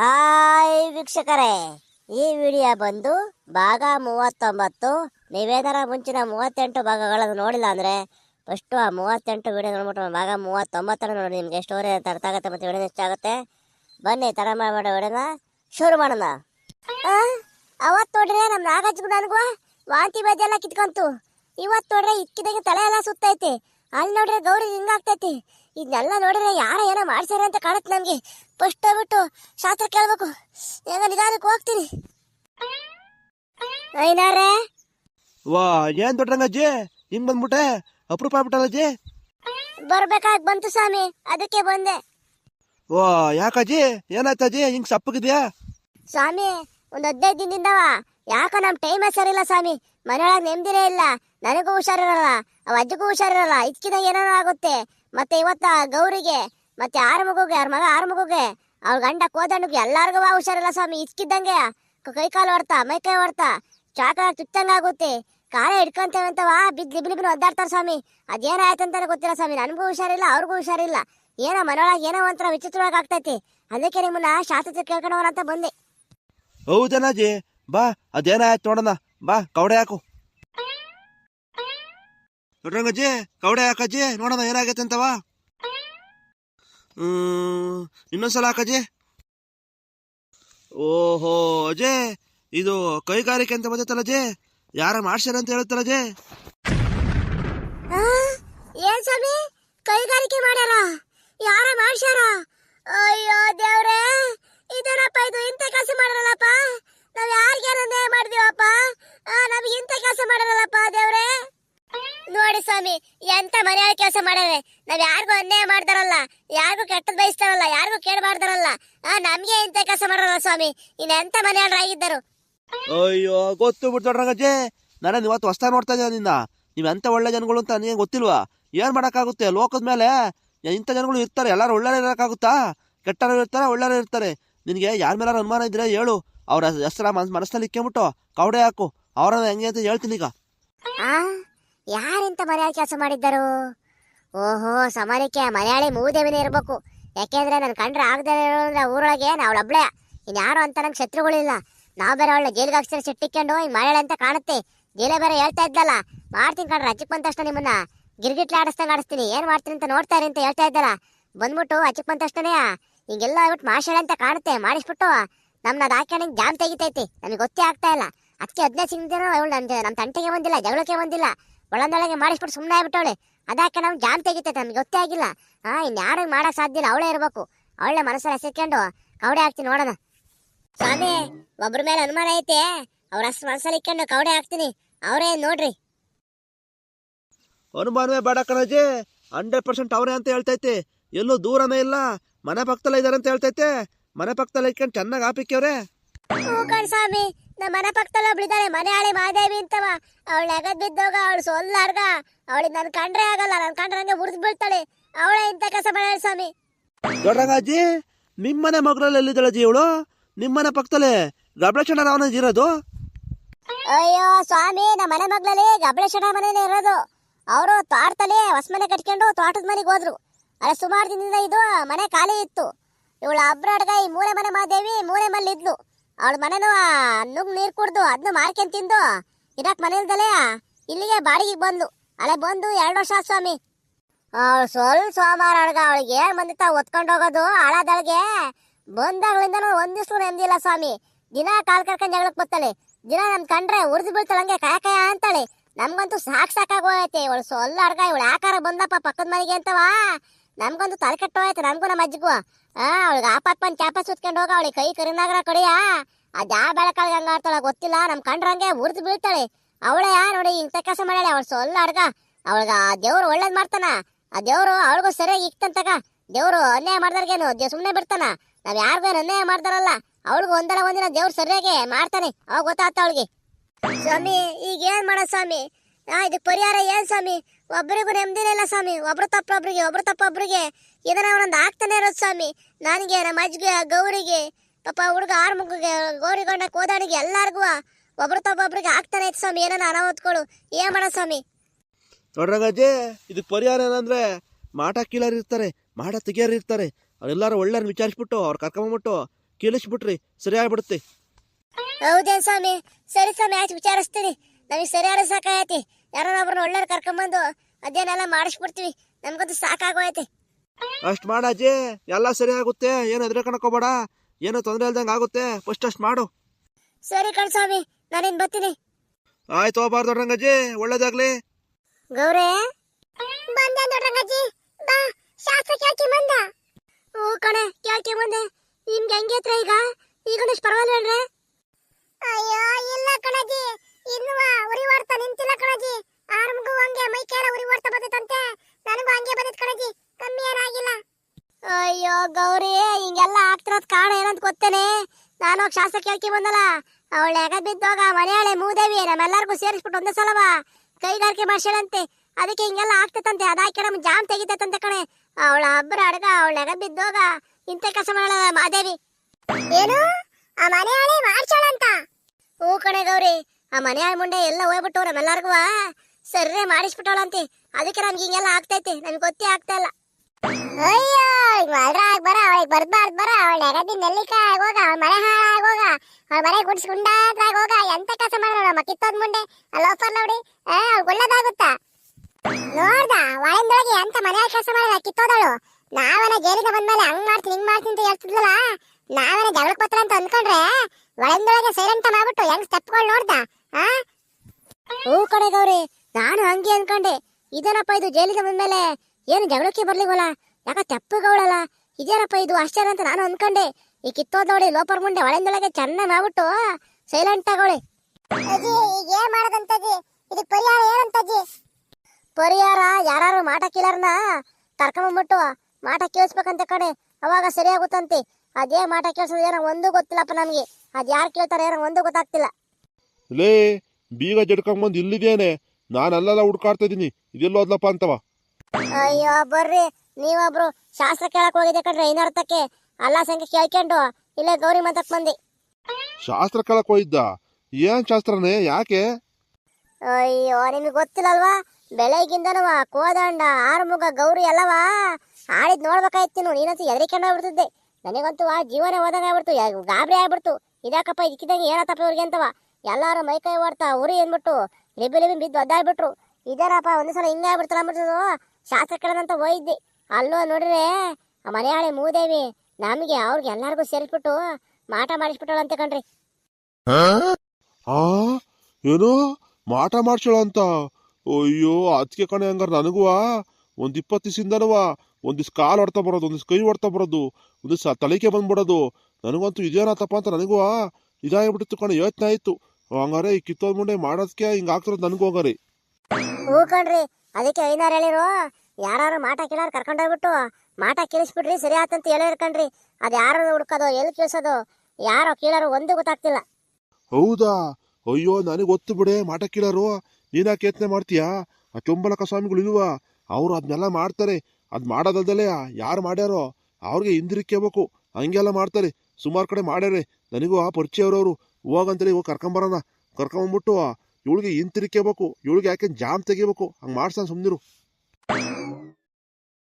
Hi ವೀಕ್ಷಕರೇ, ಈ video ಬಂದು ಭಾಗ ಮೂವತ್ತೊಂಬತ್ತು ನೀವೇನಾರ ಮುಂಚಿನ ಮೂವತ್ತೆಂಟು ಭಾಗಗಳನ್ನು ನೋಡಿಲ್ಲ ಅಂದರೆ ಫಸ್ಟು ಆ ಮೂವತ್ತೆಂಟು ವಿಡಿಯೋ ನೋಡ್ಬಿಟ್ಟು ಭಾಗ ಮೂವತ್ತೊಂಬತ್ತನ್ನು ನೋಡಿ, ನಿಮಗೆ ಸ್ಟೋರಿ ಅಂತ ಅರ್ಥ ಆಗುತ್ತೆ ಮತ್ತು ವಿಡಿಯೋ ಇಷ್ಟ ಆಗುತ್ತೆ. ಬನ್ನಿ ತರ ಮಾಡಬೇಡ ವಿಡಿಯೋನ ಶುರು ಮಾಡೋಣ. ಅವತ್ತು ನೋಡ್ರಿ ನಮ್ಮ ನಾಗಜ್ಗೂ ನನಗೂ ವಾಂತಿ ಬಜ್ಜಿ ಎಲ್ಲ ಕಿತ್ಕೊಂತು. ಇವತ್ತು ನೋಡ್ರಿ ಇಕ್ಕಿದಂಗೆ ತಲೆ ಎಲ್ಲ ಸುತ್ತೈತಿ. ಅಲ್ಲಿ ನೋಡ್ರಿ ಗೌರಿ ಹಿಂಗಾಗ್ತೈತಿ ಇದನ್ನೆಲ್ಲ ನೋಡಿದ್ರೆ ಯಾರ ಏನೋ ಮಾಡ್ಸ್ಯಾರ ಅಂತ ಕಾಣುತ್ತೆ ನಮಗೆ. ಫಸ್ಟ್ ಹೋಗ್ಬಿಟ್ಟು ಶಾಸ್ತ್ರ ಕೇಳ್ಬೇಕು. ಏನೋ ನಿಧಾನಕ್ಕೆ ಹೋಗ್ತೀನಿ. ಐನಾರೇ ವಾ ಏನ್ ದೊಡ್ಡಂಗಜ್ಜಿ ಹಿಂಗ್ ಬಂದ್ಬಿಟ್ಟೆ? ಅಪರೂಪ ಆಗ್ಬಿಟ್ಟಲ್ಲಜ್ಜಿ ಬರ್ಬೇಕಾಗಿ ಬಂತು ಸ್ವಾಮಿ. ಅದಕ್ಕೆ ಬಂದೆ. ವಾ ಯಾಕಜ್ಜಿ? ಏನಾಯ್ತಜ್ಜಿ ಹಿಂಗ್ ಸಪ್ಪಗಿದ್ಯಾ? ಸ್ವಾಮಿ ಒಂದ್ ಹದಿನೈದು ದಿನದಿಂದವ. ಯಾಕ ನಮ್ಮ ಟೈಮ್ ಸರಿಲ್ಲ ಸ್ವಾಮಿ. ಮನೆಯೊಳಗ್ ನೆಮ್ಮದಿನೇ ಇಲ್ಲ. ನನಗೂ ಹುಷಾರಿರಲ್ಲ. ಅವ ಅಜ್ಜಿಗೂ ಹುಷಾರಿರಲ್ಲ. ಇದಕ್ಕಿಂತ ಏನಾರು ಆಗುತ್ತೆ. ಮತ್ತೆ ಇವತ್ತ ಗೌರಿಗೆ, ಮತ್ತೆ ಆರ ಮಗುಗೆ, ಅವ್ರ ಮಗ ಆರು ಮಗುಗೆ, ಅವ್ರ ಗಂಡ ಕೋದಂಡಿಗೆ ಎಲ್ಲಾರ್ಗೂ ಹುಷಾರಿಲ್ಲ ಸ್ವಾಮಿ. ಇಚ್ಕಿದ್ದಂಗೆ ಕೈ ಕಾಲು ಹೊಡ್ತಾ ಮೈ ಕೈ ಹೊಡ್ತಾ ಚಾಕ ಆಗುತ್ತೆ ಕಾಲೇ ಅಂತವ ಬಿದ್ದು ಲಿಬ್ ಲಿಬ್ನ ಒದ್ದಾಡ್ತಾರ ಸ್ವಾಮಿ. ಅದೇನಾಯ್ತಂತಾನೆ ಗೊತ್ತಿಲ್ಲ ಸ್ವಾಮಿ. ನನಗೂ ಹುಷಾರಿಲ್ಲ, ಅವ್ರಿಗೂ ಹುಷಾರಿಲ್ಲ. ಏನೋ ಮನೊಳಗೆ ಏನೋ ಒಂಥರ ವಿಚಿತ್ರವಾಗಿ ಆಗ್ತೈತಿ. ಅದಕ್ಕೆ ನಿಮ್ಮನ್ನ ಶಾಸ್ತ್ರ ಕೇಳ್ಕೊಳೋಣ ಅಂತ ಬಂದೆ ಹೌದನಾಜಿ ಬಾ, ಅದೇನಾಯ್ತು ನೋಡೋಣ ಬಾ ಕೌಡೆ ಹಾಕು. ದೊಡ್ಡಂಗಜ್ಜಿ ಕವಡೆ ಹಾಕಜ್ಜಿ, ನೋಡೋಣ ಏನಾಗೈತೆ ಅಂತವ. ಹ್ಮ್, ಇನ್ನೊಂದ್ಸಲ ಹಾಕಜ್ಜಿ. ಓಹೋ ಅಜಯ್ ಇದು ಕೈಗಾರಿಕೆ ಅಂತ ಬಂದೈತಲ್ಲಜ್ಜಿ ಯಾರ ಮಾಡ್ಸ್ಯಾರ ಅಂತ ಹೇಳುತ್ತಲ್ಲ ಆ? ಏನ್ ಸ್ವಾಮಿ? ಕೈಗಾರಿಕೆ ಮಾಡ್ಯಾರ? ಯಾರ ಮಾಡ್ಸ್ಯಾರ? ಅಯ್ಯೋ ದೇವ್ರೇ, ಇದೇನಪ್ಪ, ಇದು ಇಂಥ ಕೆಲಸ ಮಾಡರಲ್ಲಪ್ಪ ನಾವ್ ಯಾರಿಗೆ ನ್ಯಾಯ ಮಾಡಿದೀವಪ್ಪ ನಮ್ಗೆ ಇಂಥ ಕೆಲಸ ಮಾಡರಲ್ಲಪ್ಪ ದೇವ್ರೇ. ನೋಡಿ ಸ್ವಾಮಿ ಎಂತ ಮರ್ಯಾದೆ ಕೆಲಸ ಮಾಡವೆ ನಾವ್ ಯಾರಿಗೂ ಅನ್ಯಾಯ ಮಾಡ್ತಾರಲ್ಲ ಯಾರಿಗೂ ಕೆಟ್ಟದ್ ಬಯಸ್ತಾರಲ್ಲ ಯಾರಿಗೂ ಕೇಳಿ ಮಾಡ್ತಾರಲ್ಲ ಆ ನಮ್ಗೆ ಇಂಥ ಕೆಲಸ ಮಾಡಲ್ಲ ಸ್ವಾಮಿ ಇನ್ ಎಂತ ಮನೆಯವ್ರಾಗಿದ್ದರು? ಅಯ್ಯೋ ಗೊತ್ತು ಬಿಟ್ಟು ದೊಡ್ಡರಂಗಜ್ಜಿ ನಾನು ಇವತ್ತು ಹೊಸ್ತಾ ನೋಡ್ತಾ ಇದ್ದೀನಿ ನಿನ್ನ. ನೀವು ಎಂತ ಒಳ್ಳೆ ಜನಗಳು ಅಂತ ನನಗೆ ಗೊತ್ತಿಲ್ವಾ? ಏನು ಮಾಡೋಕ್ಕಾಗುತ್ತೆ? ಲೋಕದ ಮೇಲೆ ಇಂಥ ಜನಗಳು ಇರ್ತಾರೆ? ಎಲ್ಲರೂ ಒಳ್ಳೆ ಇರೋಕ್ಕಾಗುತ್ತಾ? ಕೆಟ್ಟರು ಇರ್ತಾರೆ ಒಳ್ಳೆ ಇರ್ತಾರೆ. ನಿನಗೆ ಯಾರ ಮೇಲಾರು ಅನುಮಾನ ಇದ್ರೆ ಹೇಳು. ಅವ್ರ ಹೆಸರ ಮನಸ್ ಮನಸ್ಸಲ್ಲಿ ಇಕ್ಕೊಂಬಿಟ್ಟು ಕವಡೆ ಹಾಕು. ಅವ್ರ ಹೆಂಗೆ ಅಂತ ಹೇಳ್ತೀನಿ ಈಗ. ಆ ಯಾರಿಂತ ಮಲಯಾಳಿ ಕೆಲಸ ಮಾಡಿದ್ದರು? ಓಹೋ ಸಮಾನಕ್ಕೆ ಮಲಯಾಳಿ ಮೂದೇವಿನೇ ಇರಬೇಕು. ಯಾಕೆಂದ್ರೆ ನನ್ನ ಕಂಡ್ರೆ ಆಗದೆ ಊರೊಳಗೆ ನಾವ್ ಒಬ್ಳೆ. ಇನ್ಯಾರು ಅಂತ ನಂಗೆ ಶತ್ರುಗಳಿಲ್ಲ ನಾವು ಬೇರೆ ಅವಳ ಜೈಲ್ಗೆ ಹಾಕ್ಸಿದ್ರೆ ಸಿಟ್ಟಿಕ್ಕೊಂಡು ಈ ಮಲಯಾಳಿ ಅಂತ ಕಾಣುತ್ತೆ. ಜೈಲೇ ಬೇರೆ ಹೇಳ್ತಾ ಇದ್ದಲ್ಲ. ಮಾಡ್ತೀನಿ ಕಂಡ್ರೆ ಅಚ್ಚಕ್ ನಿಮ್ಮನ್ನ. ಗಿರ್ಗಿಟ್ಲೆ ಆಡಿಸ್ದಂಗೆ ಆಡಿಸ್ತೀನಿ. ಏನು ಮಾಡ್ತೀನಿ ಅಂತ ನೋಡ್ತಾ ಇರಿ ಅಂತ ಹೇಳ್ತಾ ಇದ್ದಲ್ಲ. ಬಂದ್ಬಿಟ್ಟು ಅಚ್ಚಕ್ ಬಂದ ಹಿಂಗೆಲ್ಲ ಆಗ್ಬಿಟ್ಟು ಮಾಷಾಳೆ ಅಂತ ಕಾಣುತ್ತೆ. ಮಾಡಿಸ್ಬಿಟ್ಟು ನಮ್ಮನ್ನ ಅದು ಹಾಕೊಂಡು ಜಾಮ್ ತೆಗಿತೈತಿ. ನನಗೆ ಗೊತ್ತೇ ಆಗ್ತಾ ಇಲ್ಲ. ಅದಕ್ಕೆ ಹದಿನೈದು ಸಿಂಗ್ದಿನ ಅವಳು ನನ್ನ ನಮ್ಮ ತಂಟೆಗೆ ಬಂದಿಲ್ಲ, ಜಗಳಕ್ಕೆ ಬಂದಿಲ್ಲ. ಒಳಂದೊಳಗೆ ಮಾಡಿಸ್ಬಿಟ್ಟು ಸುಮ್ಮನೆ ಆಗ್ಬಿಟ್ಟವಳೆ. ಅದಕ್ಕೆ ನಾವು ಜಾಮ್ ತೆಗಿತೈತೆ ನಮ್ಗೆ ಗೊತ್ತೇ ಆಗಿಲ್ಲ. ಹಾ ಇನ್ಯಾರು ಮಾಡಕ್ ಸಾಧ್ಯ ಇಲ್ಲ ಅವಳೇ ಇರಬೇಕು. ಅವಳೆ ಮನಸ್ಸಲ್ಲಿ ಹಸಿಕೊಂಡು ಕವಡೆ ಹಾಕ್ತೀನಿ ನೋಡೋಣ. ಸ್ವಾಮಿ ಒಬ್ರ ಮೇಲೆ ಅನುಮಾನ ಐತೆ. ಅವ್ರ ಅಷ್ಟು ಮನಸ್ಸಲ್ಲಿ ಇಕ್ಕೊಂಡು ಕವಡೆ ಹಾಕ್ತೀನಿ. ಅವರೇ ನೋಡ್ರಿ. ಅನುಮಾನವೇ ಬೇಡ ಕಣಜಿ ಹಂಡ್ರೆಡ್ ಪರ್ಸೆಂಟ್ ಅವರೇ ಅಂತ ಹೇಳ್ತೈತೆ. ಎಲ್ಲೂ ದೂರನೇ ಇಲ್ಲ. ಮನೆ ಪಕ್ಕದಲ್ಲೇ ಇದ್ದಾರೆ ಅಂತ ಹೇಳ್ತೈತೆ. ಮನೆ ಪಕ್ಕದಲ್ಲಿ ಇಟ್ಕೊಂಡು ಚೆನ್ನಾಗಿ ಹಾಪಿಕ್ಯವ್ರೆ ಕಣ್ ಸ್ವಾಮಿ. ನಮ್ಮ ಮನೆ ಪಕ್ಕದಲ್ಲಿ ಒಬ್ಳಿದ್ದಾಳೆ ಮನೆ ಹಳೆ ಮಾದೇವಿ ಅಂತವ. ಅವಳು ಎಗದ್ ಬಿದ್ದೋಗ ಅವಳು ಸೊಲ್ಲಾಡ್ಗ ಅವಳಿಗೆ ನನ್ ಕಂಡ್ರೆ ಆಗಲ್ಲ ನನ್ ಕಂಡ್ರೆ ಹಂಗೆ ಮುರಿದು ಬೀಳ್ತಾಳೆ. ಅವಳೇ ಇಂಥ ಕೆಲಸ ಮಾಡ್ಯಾಳ ಸ್ವಾಮಿ. ದೊಡ್ಡಂಗಾಜಿ ನಿಮ್ಮನೆ ಮಗಳಲ್ಲಿ ಎಲ್ಲಿದ್ದಾಳಜಿ ಇವಳು? ನಿಮ್ಮನೆ ಪಕ್ಕದಲ್ಲಿ ಗಬ್ಲಚಂಡ ರಾವಣ ಇರೋದು? ಅಯ್ಯೋ ಸ್ವಾಮಿ ನಮ್ಮ ಮನೆ ಮಗ್ಳಲ್ಲಿ ಗಬಳೇಶ್ವರ ಮನೇಲಿ ಇರೋದು. ಅವರು ತೋಟದಲ್ಲಿ ಹೊಸ ಮನೆ ಕಟ್ಕೊಂಡು ತೋಟದ ಮನೆಗೆ ಹೋದ್ರು. ಅಲ್ಲ ಸುಮಾರು ದಿನದಿಂದ ಇದು ಮನೆ ಖಾಲಿ ಇತ್ತು. ಇವಳು ಅಬ್ರಾಡ್ಗ ಈ ಮೂಲೆ ಮನೆ ಮಾದೇವಿ ಮೂಲೆ ಮಲ್ಲಿ ಇದ್ಲು ಅವಳ ಮನೆನೂ ನುಗ್ ನೀರು ಕುಡ್ದು ಅದನ್ನ ಮಾರ್ಕೊಂಡ್ ತಿಂದು ಇರಕ್ ಮನೆ ಇಲ್ದಲೆ ಇಲ್ಲಿಗೆ ಬಾಡಿಗೆ ಬಂದ್ಲು. ಅಲ್ಲೇ ಬಂದು ಎರಡು ವರ್ಷ ಸ್ವಾಮಿ. ಅವಳು ಸ್ವಲ್ಪ ಸೋಮವಾರ ಅಡ್ಗ ಅವಳಿಗೆ ಏನ್ ಬಂದಿತ್ತ ಒತ್ಕೊಂಡು ಹೋಗೋದು ಹಾಳಾದಳಿಗೆ ಬಂದಾಗ್ಲಿಂದ ಒಂದಿಷ್ಟು ನೆಮ್ಮದಿಲ್ಲ ಸ್ವಾಮಿ. ದಿನ ಕಾಲ್ ಕರ್ಕೊಂಡು ಜಗಳಕ್ಕೆ ಬರ್ತಾಳೆ ದಿನ ನಮ್ಮ ಕಂಡ್ರೆ ಉರ್ದು ಬೀಳ್ತಾಳೆ ಹಂಗೆ ಕಾಯ ಕಾಯ ಅಂತಾಳೆ. ನಮ್ಗಂತೂ ಸಾಕ್ ಸಾಕಾಗೋಯ್ತೆ ಇವಳು ಸೊಲ್ಲ ಅಡ್ಗ ಇವಳು ಆಕಾರ ಬಂದಪ್ಪ ಪಕ್ಕದ ಮನೆಗೆ ಅಂತವ. ನಮ್ಗಂತೂ ತಲೆ ಕೆಟ್ಟೋಯ್ತು, ನಮ್ಗೂ ನಮ್ಮ ಅಜ್ಜಿಗೂ. ಆ, ಅವಳಿಗೆ ಆಪಪ್ಪನ್ ಚಾಪ ಸುತ್ಕೊಂಡು ಹೋಗ, ಅವಳಿಗೆ ಕೈ ಕರಿನಾಗರ ಕೊಡಿಯ. ಅದ್ ಯಾವ ಬೆಳಕಾಳಿಗೆ ಹಂಗ ಆಡ್ತಾಳ, ಗೊತ್ತಿಲ್ಲ, ನಮ್ ಕಂಡ್ರಂಗೆ ಉರ್ದು ಬೀಳ್ತಾಳೆ. ಅವಳೇ ನೋಡಿ ಇಂಥ ಕೆಲಸ ಮಾಡ್ಯಾಳೆ, ಅವಳು ಸೊಲ್ಲ ಅಡ್ಗ. ಅವಳಿಗೆ ಆ ದೇವ್ರು ಒಳ್ಳೇದ್ ಮಾಡ್ತಾನ. ಆ ದೇವ್ರು ಅವಳಿಗೂ ಸರಿಯಾಗಿ ಇಕ್ತಂತಕ ದೇವ್ರು ಅನ್ಯಾಯ ಮಾಡ್ದಾರ್ಗೇನು ದೇವ್ ಸುಮ್ನೆ ಬಿಡ್ತಾನ. ನಾವ್ ಯಾರಿಗೂ ಏನ್ ಅನ್ಯಾಯ ಮಾಡ್ದಾರಲ್ಲ, ಅವಳಿಗೂ ಒಂದಲ್ಲ ಒಂದಿನ ದೇವ್ರು ಸರಿಯಾಗಿ ಮಾಡ್ತಾನೆ. ಅವಾಗ ಗೊತ್ತಾಗ್ತ ಅವಳಿಗೆ. ಸ್ವಾಮಿ ಈಗ ಏನ್ ಮಾಡೋ ಸ್ವಾಮಿ? ಇದಕ್ಕೆ ಪರಿಹಾರ ಏನ್ ಸ್ವಾಮಿ? ಒಬ್ಬರಿಗೂ ನೆಮ್ಮದಿನೇ ಇಲ್ಲ ಸ್ವಾಮಿ. ಒಬ್ರು ತಪ್ಪ ಒಬ್ರಿಗೆ ಒಬ್ರು ತಪ್ಪ ಒಬ್ರಿಗೆ ಇದನ್ನ ಒಂದೊಂದು ಆಗ್ತಾನೆ ಇರೋದು ಸ್ವಾಮಿ. ನನಗೆ ನಮ್ಮ ಅಜ್ಜಿಗೆ ಗೌರಿಗೆ ಪಾಪ ಹುಡುಗ ಆರು ಮಗುಗೆ ಗೌರಿ ಕೋದಾಣಿಗೆ ಕೋದಾಡಿಗೆ ಎಲ್ಲಾರ್ಗೂ ಒಬ್ರು ತಪ್ಪ ಒಬ್ರಿಗೆ ಆಗ್ತಾನೆ ಐತೆ ಸ್ವಾಮಿ. ಏನಾನ ಅನಾಹುತ್ಗಳು? ಏನ್ ಮಾಡೋ ಸ್ವಾಮಿ? ನೋಡ್ರಂಗಜ್ಜಿ ಇದಕ್ಕೆ ಪರಿಹಾರ ಏನಂದ್ರೆ ಮಾಟ ಕೀಳರ್ ಇರ್ತಾರೆ ಮಾಟ ತೆಗಿಯೋರು ಇರ್ತಾರೆ. ಅವರೆಲ್ಲರೂ ಒಳ್ಳೆಯ ವಿಚಾರಿಸ್ಬಿಟ್ಟು ಅವ್ರು ಕರ್ಕೊಂಬಂದ್ಬಿಟ್ಟು ಕೀಳಿಸ್ಬಿಟ್ರಿ ಸರಿ ಆಗ್ಬಿಡುತ್ತೆ ಹೌದೇನ್ ಸ್ವಾಮಿ? ಸರಿ ಸ್ವಾಮಿ ಆಯ್ತು ವಿಚಾರಿಸ್ತೀನಿ. ನಮಗೆ ಸರಿಯಾದ ಸಾಕಾಗೈತಿ. ಯಾರನ್ನ ಒಬ್ರನ್ನ ಒಳ್ಳೆಯ ಕರ್ಕೊಂಬಂದು ಅದೇನೆಲ್ಲ ಮಾಡಿಸ್ಬಿಡ್ತೀವಿ. ನಮ್ಗಂತೂ ಸಾಕಾಗೋಯ್ತಿ ಅಷ್ಟು ಮಾಡಾಜಿ ಎಲ್ಲ ಸರಿ ಆಗುತ್ತೆ. ಏನು ಎದುರು ಕಣಕೋಬೇಡ ಏನು ತೊಂದರೆ ಇಲ್ದಂಗೆ ಆಗುತ್ತೆ. ಫಸ್ಟ್ ಅಷ್ಟು ಮಾಡು. ಸರಿ ಕಣ್ ಸ್ವಾಮಿ. ನಾನಿನ್ ಬರ್ತೀನಿ. ಆಯ್ತು ಹೋಗ್ಬಾರ್ದು ದೊಡ್ಡರಂಗಜ್ಜಿ ಒಳ್ಳೇದಾಗ್ಲಿ. ಗೌರೇ. ಬಂದೆ ದೊಡ್ಡರಂಗಜ್ಜಿ ಬಾ. ಶಾಸ್ತ್ರ ಕೇಳ್ಕಿ ಬಂದ. ಓ ಕಣೆ ಕೇಳ್ಕಿ ಬಂದೆ. ನಿಮ್ಗೆ ಹೆಂಗೆ ಹತ್ರ ಈಗ ಎಷ್ಟು ಪರವಾಗಿಲ್ಲ ಅಯ್ಯೋ ಇಲ್ಲ ಕಣಜಿ ಇನ್ನು ಉರಿ ಮಾಡ್ತಾ ನಿಂತಿಲ್ಲ ಕಣಜಿ ಆರ್ಮಗೂ ಹಂಗೆ ಮೈ ಕೇಳ ಉರಿ ಮಾಡ್ತಾ ಬಂದೈತಂತೆ ನನಗೂ ಹಂಗೆ ಬಂದಿತ್ತು ಕಣಜಿ ಕಮ್ಮಿ ಏನಾಗಿಲ್ಲ ಅಯ್ಯೋ ಗೌರಿ ಹಿಂಗೆಲ್ಲ ಆಗ್ತಿರೋದ್ ಕಾರಣ ಏನಂತ ಗೊತ್ತೇನೆ? ನಾನು ಹೋಗ್ ಶಾಸ್ತ್ರ ಕೇಳ್ಕಿ ಬಂದಲ್ಲ ಅವಳು ಎಗ ಬಿದ್ದೋಗ ಮನೆಯಾಳೆ ಮೂದೇವಿ ನಮ್ಮೆಲ್ಲರಿಗೂ ಸೇರಿಸ್ಬಿಟ್ಟು ಒಂದೇ ಸಲವ ಕೈಗಾರಿಕೆ ಮಾಡ್ಸಳಂತೆ ಅದಕ್ಕೆ ಹಿಂಗೆಲ್ಲ ಆಗ್ತೈತಂತೆ ಅದಾಕೆ ನಮ್ಮ ಜಾಮ್ ತೆಗಿತೈತಂತೆ ಕಣೆ. ಅವಳ ಅಬ್ಬರ ಅಡಗ ಅವಳ ಎಗ ಬಿದ್ದೋಗ ಇಂಥ ಕೆಲಸ ಮಾಡಲ್ಲ ಮಾದೇವಿ. ಏನು? ಆ ಮನೆಯಾಳೆ ಮಾಡ್ಸಳಂತ ಹೂ ಕಣೆ ಗೌರಿ ಆ ಮನೆಯಾಳ ಮುಂಡೆ ಎಲ್ಲ ಹೋಗ್ಬಿಟ್ಟು ನಮ್ಮೆಲ್ಲರಿಗೂ. ಸರ್ರೆ ಮಾಡಿಸ್ಬಿಟ್ಟವಳಂತೆ ಅದಕ್ಕೆ ನಮ್ಗೆ ಹಿಂಗೆಲ್ಲ ಆಗ್ತೈತೆ ನಮ್ಗೆ ಗೊತ್ತೇ ಆಗ್ತಾ ಇಲ್ಲ. ಅಯ್ಯೋ ಮಲ್ರಾಗ್ ಬರ ಅವಳಿಗೆ ಬರ್ಬಾರ್ದು ಬರ. ಅವಳ ನೆಗದಿ ನೆಲ್ಲಿಕಾಯಿ ಹೋಗ? ಅವಳ ಮನೆ ಹಾಳಾಗೋಗ ಅವಳ ಮನೆ ಗುಡ್ಸ್ಗುಂಡಾದ್ರಾಗ ಹೋಗ? ಎಂತ ಕೆಲಸ ಮಾಡೋಣ ನಮ್ಮ ಕಿತ್ತೋದ್ ಮುಂಡೆ ಅಲ್ಲೋಫರ್ ನೋಡಿ ಅವ್ಳು ಒಳ್ಳೇದಾಗುತ್ತಾ? ನೋಡ್ದ ಒಳಂದೊಳಗೆ ಎಂತ ಮನೆ ಕೆಲಸ ಮಾಡಿದ ಕಿತ್ತೋದಳು ನಾವೇನ ಜೈಲಿಂದ ಬಂದ್ಮೇಲೆ ಹಂಗ್ ಮಾಡ್ತೀನಿ ಹಿಂಗ್ ಮಾಡ್ತೀನಿ ಅಂತ ಹೇಳ್ತಿದ್ಲಲ್ಲ? ನಾವೇನ ಜಗಳಕ್ ಪತ್ರ ಅಂತ ಅನ್ಕೊಂಡ್ರೆ ಒಳಂದೊಳಗೆ ಸೈಲೆಂಟ್ ಮಾಡ್ಬಿಟ್ಟು ಹೆಂಗ್ ಸ್ಟೆಪ್ಗಳು ನೋಡ್ದ, ಆ? ಹೂ ಕಡೆ ಗೌರಿ, ನಾನು ಹಂಗೆ ಅನ್ಕೊಂಡೆ. ಇದೇನಪ್ಪ ಇದು ಜೈಲಿಗೆ ಬಂದ್ಮೇಲೆ ಏನು ಜಗಳಕ್ಕೆ ಬರ್ಲಿವಲ್ಲ? ಯಾಕ ತೆಪ್ಪಗವಳಲ್ಲ ಇದೇನಪ್ಪ ಇದು? ಆಶ್ಚರ್ಯ ಅಂತ ನಾನು ಅನ್ಕೊಂಡೆ. ಈ ಕಿತ್ತೋದ್ ನೋಡಿ ಲೋಪರ್ ಮುಂಡೆ ಒಳೆಂದೊಳಗೆ ಚೆನ್ನಾಗಿ ಮಾಡ್ಬಿಟ್ಟು ಸೈಲೆಂಟ್ ಆಗೋಳೆ ಅಜ್ಜಿ ಈಗ ಏನ್ ಮಾಡೋದಂತಜ್ಜಿ? ಇದಕ್ಕೆ ಪರಿಹಾರ ಏನಂತಜ್ಜಿ? ಪರಿಹಾರ? ಯಾರು ಮಾಟ ಕೀಳರ್ನ ಕರ್ಕೊಂಬಂದ್ಬಿಟ್ಟು ಮಾಟ ಕೇಳಿಸ್ಬೇಕಂತ ಕಣೆ. ಅವಾಗ ಸರಿಯಾಗುತ್ತಂತೆ. ಅದೇ ಮಾಟ ಕೇಳಿಸೋದು ಏನೋ ಒಂದು ಗೊತ್ತಿಲ್ಲಪ್ಪ ನಮಗೆ. ಅದು ಯಾರು ಕೇಳ್ತಾರೆ ಏನೋ ಒಂದು ಗೊತ್ತಾಗ್ತಿಲ್ಲ. ಲೇ ಬೀಗ ಜಡ್ಕೊಂಬಂದು ಇಲ್ಲಿದೇನೆ. ನಾನು ಅಲ್ಲೆಲ್ಲ ಹುಡ್ಕಾಡ್ತಾ ಇದ್ದೀನಿ. ಇದೆಲ್ಲೋದ್ಲಪ್ಪ ಅಂತವ. ಅಯ್ಯೋ ಬರ್ರಿ. ನೀವೊಬ್ರು ಶಾಸ್ತ್ರ ಕೇಳಕ್ ಹೋಗಿದ್ದೆ ಕಣ್ರಿ ಐನರ್ಥಕ್ಕೆ ಅಲ್ಲ ಸಂಖ್ಯೆ ಕೇಳ್ಕೊಂಡು ಇಲ್ಲೇ ಗೌರಿ ಮತಕ್ ಬಂದಿ ಶಾಸ್ತ್ರ ಕೇಳಕ್ ಹೋಗಿದ್ದ? ಏನ್ ಶಾಸ್ತ್ರನೇ ಯಾಕೆ? ಅಯ್ಯೋ ನಿಮ್ಗೆ ಗೊತ್ತಿಲ್ಲಲ್ವಾ? ಬೆಳಗ್ಗಿಂದನೂ ಕೋದಂಡ ಆರುಮುಗ ಗೌರಿ ಎಲ್ಲವಾ? ಆಡಿದ್ ನೋಡ್ಬೇಕಾಯ್ತು ನೀನಂತೂ ಎದರಿಕೊಂಡು ಆಗ್ಬಿಡ್ತಿದ್ದೆ ನನಗಂತೂ ಆ ಜೀವನ ಹೋದಾಗ ಆಗ್ಬಿಡ್ತು. ಗಾಬರಿ ಆಗ್ಬಿಡ್ತು. ಇದಾಕಪ್ಪ ಇದಕ್ಕಿದ್ದಂಗೆ ಏನತ್ತಪ್ಪ ಇವ್ರಿಗೆ ಅಂತವ? ಎಲ್ಲಾರು ಮೈ ಕೈ ಓಡ್ತಾ ಉರಿ ಅಂದ್ಬಿಟ್ಟು ಲಿಬಿ ಲಿಬಿ ಬಿದ್ದು ಒದ್ದಾಡ್ಬಿಟ್ರು ಇದೇನಪ್ಪ ಒಂದೇ ಸಲ ಹಿಂಗೆ ಆಗ್ಬಿಡ್ತಾರೆ ಅಂದ್ಬಿಟ್ಟು ಶಾಸ್ತ್ರ ಕೇಳೋದಂತ ಹೋಗಿದ್ದೆ ಅಲ್ಲೋ ನೋಡ್ರೆ ಆ ಮನೆಯಾಳೆ ಮೂದೇವಿ ನಮಗೆ ಅವ್ರಿಗೆ ಎಲ್ಲಾರ್ಗೂ ಸೇರಿಸ್ಬಿಟ್ಟು ಮಾಟ ಮಾಡಿಸ್ಬಿಟ್ಟಳು ಕಣ್ರಿ. ಆ? ಏನು ಮಾಟ ಮಾಡ್ಸಳ ಅಂತ. ಅಯ್ಯೋ ಅದಕ್ಕೆ ಕಣೆ ಹಂಗಾರ ನನಗೂ ಒಂದ್ ಇಪ್ಪತ್ತು ದಿವಸದಿಂದನವ ಒಂದಿವ್ಸ ಕಾಲು ಹೊಡ್ತಾ ಬರೋದು ಒಂದಿವ್ಸ ಕೈ ಹೊಡ್ತಾ ಬರೋದು ಒಂದಿವ್ಸ ತಲೆಕೆ ಬಂದ್ಬಿಡೋದು. ನನಗಂತೂ ಇದೇನಾತಪ್ಪ ಅಂತ ನನಗೂ ಇದಾಗಿಬಿಟ್ಟಿತ್ತು ಕಣ ಯೋಚನೆ ಆಯ್ತು. ಹಂಗಾರೆ ಈ ಕಿತ್ತೋದ್ ಮುಂಡೆ ಮಾಡೋದಕ್ಕೆ ಹಿಂಗೆ ಆಗ್ತಿರೋದು ನನಗೂ ಹಂಗಾರೆ. ಹೂ ಕಣ್ರಿ ಅದಕ್ಕೆ ಐನಾರು ಹೇಳಿರು ಯಾರು ಮಾಟ ಕೀಳಾರ ಕರ್ಕೊಂಡೋಗ್ಬಿಟ್ಟು ಮಾಟ ಕೇಳಿಸ್ಬಿಡ್ರಿ, ಸರಿ ಆತಂತ ಹೇಳಿರ್ಕಂಡ್ರಿ ಅದು ಯಾರು ಹುಡ್ಕೋದು ಎಲ್ಲಿ ಕೇಳಿಸೋದು, ಯಾರೋ ಕೀಳಾರು ಒಂದು ಗೊತ್ತಾಗ್ತಿಲ್ಲ. ಹೌದಾ? ಅಯ್ಯೋ, ನನಗೆ ಗೊತ್ತು ಬಿಡೆ, ಮಾಟ ಕೇಳಾರು. ನೀನಾಕೆ ಯತ್ನೆ ಮಾಡ್ತೀಯಾ? ಆ ಚೊಂಬಲಕ ಸ್ವಾಮಿಗಳು ಇಲ್ವಾ? ಅವ್ರು ಅದನ್ನೆಲ್ಲ ಮಾಡ್ತಾರೆ. ಅದ್ ಮಾಡೋದಲ್ದಲೇ ಯಾರು ಮಾಡ್ಯಾರೋ, ಅವ್ರಿಗೆ ಹಿಂದಿರಿಕೇಬೇಕು ಹಂಗೆಲ್ಲ ಮಾಡ್ತಾರೆ. ಸುಮಾರು ಕಡೆ ಮಾಡ್ಯಾರೆ. ನನಗೂ ಆ ಪರಿಚಯ ಅವ್ರವ್ರು ಹೋಗಂತೇಳಿ ಹೋಗಿ ಕರ್ಕೊಂಬರೋಣ. ಕರ್ಕೊಂಬಂದ್ಬಿಟ್ಟು 요렇게 인트리 깨봤고 요렇게 약간 잠때 깨봤고 항 말산 섭리로